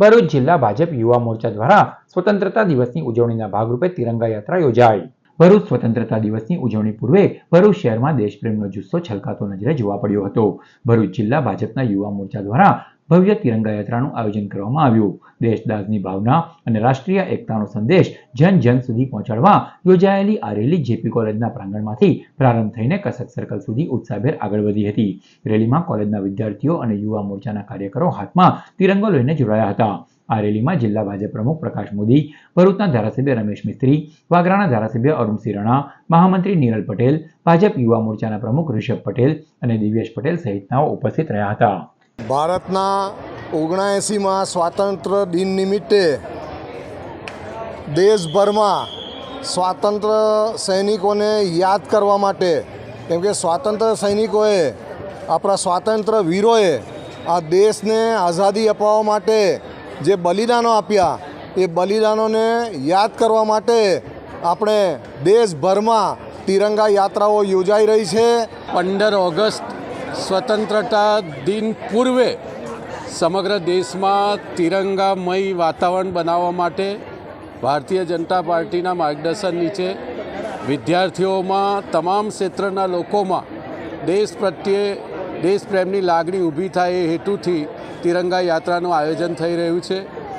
ભરૂચ જિલ્લા ભાજપ યુવા મોરચા દ્વારા સ્વતંત્રતા દિવસની ઉજવણીના ભાગરૂપે તિરંગા યાત્રા યોજાઈ. ભરૂચ સ્વતંત્રતા દિવસની ઉજવણી પૂર્વે ભરૂચ શહેરમાં દેશપ્રેમનો જુસ્સો છલકાતો નજરે જોવા પડ્યો હતો. ભરૂચ જિલ્લા ભાજપના યુવા મોરચા દ્વારા ભવ્ય તિરંગા યાત્રાનું આયોજન કરવામાં આવ્યું. દેશદાસની ભાવના અને રાષ્ટ્રીય એકતાનો સંદેશ જન જન સુધી પહોંચાડવા યોજાયેલી આ રેલી જેપી કોલેજના પ્રાંગણમાંથી પ્રારંભ થઈને કસક સર્કલ સુધી ઉત્સાહભેર આગળ વધી હતી. રેલીમાં કોલેજના વિદ્યાર્થીઓ અને યુવા મોરચાના કાર્યકરો હાથમાં તિરંગો લઈને જોડાયા હતા. આ રેલીમાં જિલ્લા ભાજપ પ્રમુખ પ્રકાશ મોદી, ભરૂચના ધારાસભ્ય રમેશ મિસ્ત્રી, વાગરાના ધારાસભ્ય અરુણસિંહ રણા, મહામંત્રી નિરલ પટેલ, ભાજપ યુવા મોરચાના પ્રમુખ ઋષભ પટેલ અને દિવ્યેશ પટેલ સહિતનાઓ ઉપસ્થિત રહ્યા હતા. ભારતના ઓગણએંસીમાં સ્વાતંત્ર્ય દિન નિમિત્તે દેશભરમાં સ્વાતંત્ર્ય સૈનિકોને યાદ કરવા માટે, કેમ કે સ્વાતંત્ર્ય સૈનિકોએ આપણા સ્વાતંત્ર્ય વીરોએ આ દેશને આઝાદી અપાવવા માટે જે બલિદાનો આપ્યા, એ બલિદાનોને યાદ કરવા માટે આપણે દેશભરમાં તિરંગા યાત્રાઓ યોજાઈ રહી છે. પંદર ઓગસ્ટ સ્વતંત્રતા દિન પૂર્વે સમગ્ર દેશમાં તિરંગામય વાતાવરણ બનાવવા માટે ભારતીય જનતા પાર્ટીના માર્ગદર્શન નીચે વિદ્યાર્થીઓમાં તમામ ક્ષેત્રના લોકોમાં દેશ પ્રત્યે દેશ પ્રેમની લાગણી ઊભી થાય એ હેતુથી તિરંગા યાત્રાનું આયોજન થઈ રહ્યું છે.